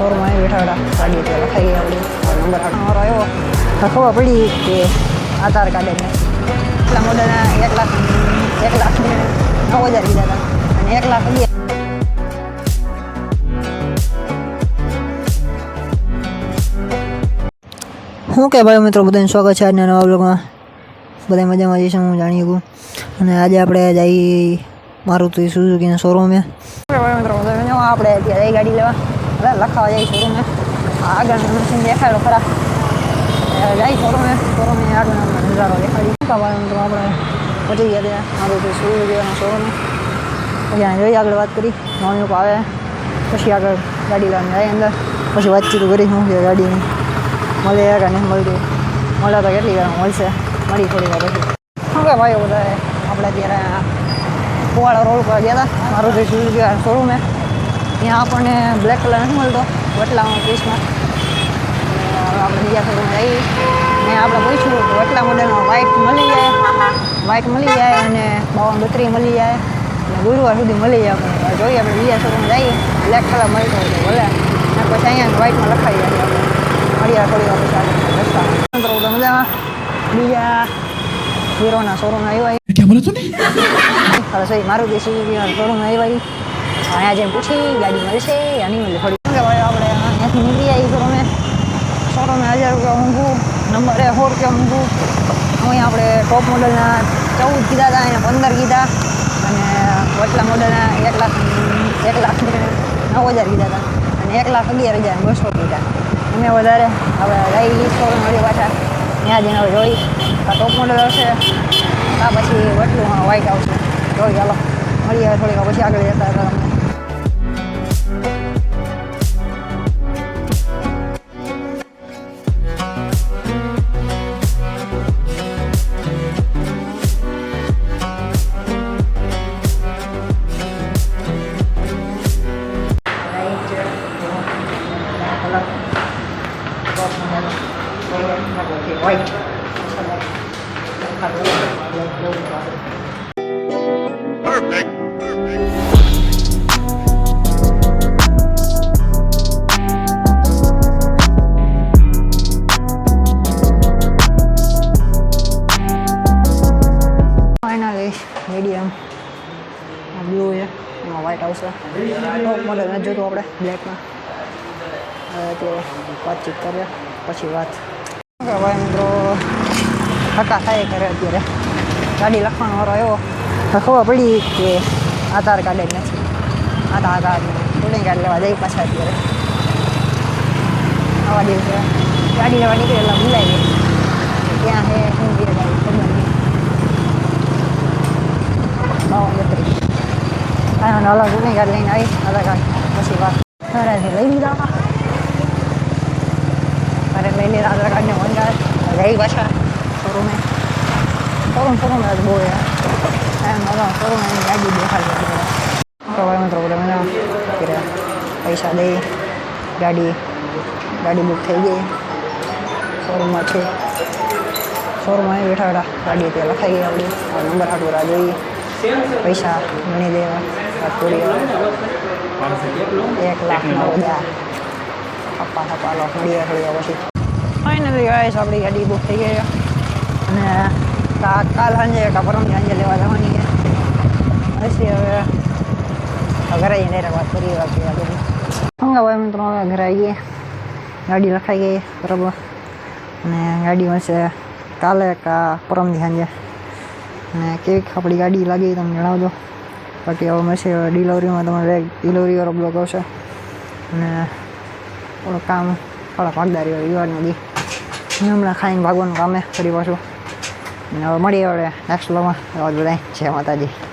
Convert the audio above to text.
શોરૂમમાં આવી બેઠા બેઠા. ગાડી એટલે લખાઈ ગઈ આપણી. નંબર મારો આવ્યો. ખબર પડી કે આધાર કાર્ડ એટલે એટલા મોઢાના એક લાખ એક લાખ નવ હજાર કીધા હતા. અને એક લાખ અગિયાર. હું કે ભાઈ મિત્રો બધાને સ્વાગત છે આજના નવા બ્લોગમાં બધા મજામાં જઈશું હું જાણી શકું. અને આજે આપણે જઈ મારુતિ સુઝુકીના શોરૂમે આપણે અત્યારે ગાડી લેવા. હવે લખાવા જઈ શોરૂમે આગળ મશીન દેખાડો ખરા જાય શોરૂમે શોરૂમે આગળ નજારો દેખાડી ભાઈ આપણે પહોંચી ગયા ત્યાં મારુતિ સુઝુકીના શોરૂમે પછી અહીં જોઈ આગળ વાત કરી નવી ઉપર આવે પછી આગળ ગાડી લેવાની જાય અંદર પછી વાતચીત કરી શું ગાડીની મળે કે નહીં મળતી મળે તો કેટલી વાર મળશે મળી થોડી વાર ભાઈઓ બધા આપણે અત્યારે કુવાડા રોડ પર ગયા હતા મારું જે ગયા શોરૂમે ત્યાં આપણને બ્લેક કલર નથી મળતો વટલામાં પીસમાં આપણે બીજા ઘરમાં જઈએ. ને આપણે પૂછ્યું કે વટલા મોડેલમાં વ્હાઇટ મળી જાય વ્હાઇટ મળી જાય અને બાવન બત્રી મળી જાય. ગુરુવાર સુધી મળી જાય. આપણે જોઈએ આપણે બીજા શોરૂમમાં જઈએ. બ્લેક કલર મળતો હોય ભલે. અને પછી અહીંયા વ્હાઇટમાં લખાઈ જાય મળીએ થોડી વાર પછી મજામાં? બીજા હીરોના શોરૂમ આવ્યા. ક્યાં બોલે તું મારું દેશી શોરૂમ આવ્યા અહીંયા જઈને પૂછી, ગાડી મળશે યા નહીં મળે થોડી. કે ભાઈ આપણે? અહીંયાથી નીકળી આવી સો તમે હજાર રૂપિયા ઊંઘું, નંબરે સો રૂપિયા ઊંઘું. અહીંયા આપણે ટોપ મોડલના ચૌદ કીધા હતા એને પંદર કીધા. અને વટલા મોડલના એક લાખ એક લાખ નવ હજાર કીધા હતા. અને એક લાખ અગિયાર હજાર બસો કીધા. અમે વધારે હવે રહી શોરૂમ વળી પાછા. ત્યાં જઈને હવે જોઈ આ ટોપ મોડલ હશે. આ પછી વટલું વાઇટ આવશે. જોઈ ચાલો મળીએ થોડીક પછી આગળ જતા હતા ફાઇનલી મીડિયમ બ્લુ એમાં વ્હાઇટ આવશે ટોપ મોડલ નથી જોતું આપણે બ્લેકમાં તો વાતચીત કરીએ, પછી વાત. ભાઈ મિત્રો? ધક્કા થાય કરે અત્યારે. ગાડી લખવાનો તો ખબર પડી કે આધાર કાર્ડ જ નથી આધાર કાર્ડ સ્ટુડન્ટ કાર્ડ લેવા જઈ પાછા અત્યારે આવા દિવસે ગાડી લેવા નીકળેલા ભૂલાઈ ગઈ ક્યાં છે. શું છે ગાડી. અલગ ચૂંટણી કાર્ડ લઈને આવી આધાર કાર્ડ પછી વાત. લઈ લીધા. ઘરે લઈને આધાર કાર્ડને મંગાવે જઈ પાછા શોરૂમે. શોરૂમ શોરૂમ જ બહુ એમ બધા શોરૂમ એની ગાડી દેખાડી તો ભાઈ મિત્રો બધા કર્યા પૈસા દઈ ગાડી ગાડી બુક થઈ ગઈ શોરૂમમાં છે શોરૂમમાં એ બેઠા બેઠા ગાડી અત્યારે લખાઈ ગઈ આપણી નંબર હાટું રાહ જોઈએ પૈસા ગણી દેવા પૂરી એક લાખના બધા હજાર થપ્પા થપ્પા લો મળીએ થોડી પછી ફાઇનલી ગાઈસ આપણી ગાડી બુક થઈ ગઈ અને કાલ સાંજે કા પરમ સાંજે લેવા જવાની છે. પછી હવે ઘરે જઈને વાત કરીએ બાકી આગળ હંગા ભાઈ મિત્રો, હવે ઘરે આવી ગઈએ ગાડી લખાઈ ગઈ, બરાબર. અને ગાડી મળશે કાલે કા પરમથી સાંજે. અને કેવી આપણી ગાડી લાગી તમે જણાવજો. બાકી હવે મળશે ડિલિવરીમાં તમારે ડિલિવરી બ્લોક આવશે. અને થોડું કામ થોડા ભાગદારી હોય યુવાનનું હમણાં ખાઈને ભાગવાનું કામે ફરી પાછું. મળીએ હવે નેક્સ્ટ બ્લોગમાં બધા જય માતાજી